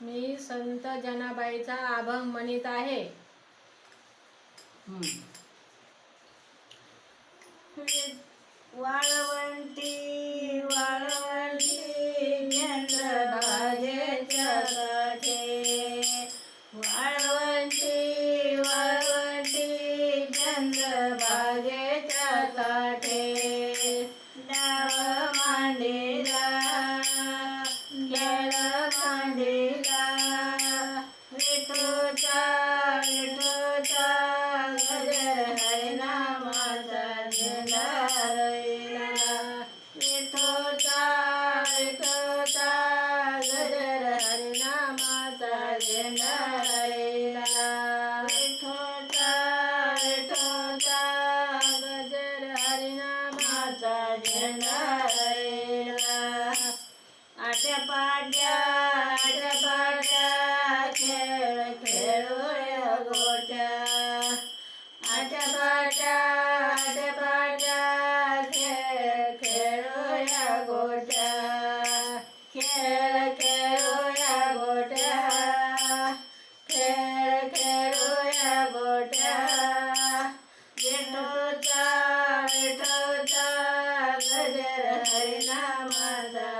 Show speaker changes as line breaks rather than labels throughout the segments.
मी संत जनाबाईचा अभंग म्हणत आहे.
पाड्या पाड्या खेळ खेळूया गोट्या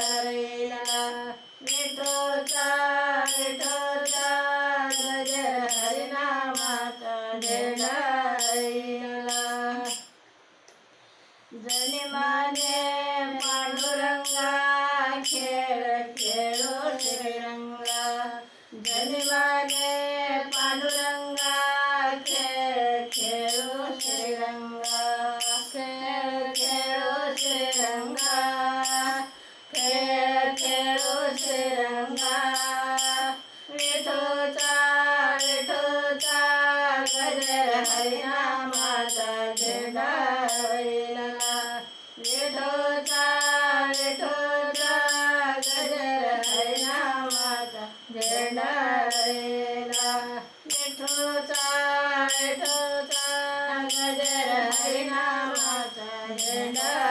हरिना विठोचा विठोचा गज हरिनामाचा झेंडा हरिला जनी माने पांडुरंगा खेळ खेळो श्रीरंगा. जनी माने तिरंगा विठोचा विठोचा गजर हरिनामाचा झेंडा वैला विठोचा विठोचा गजर हरिनामाचा झेंडा वैला विठोचा विठोचा गजर हरिनामाचा झेंडा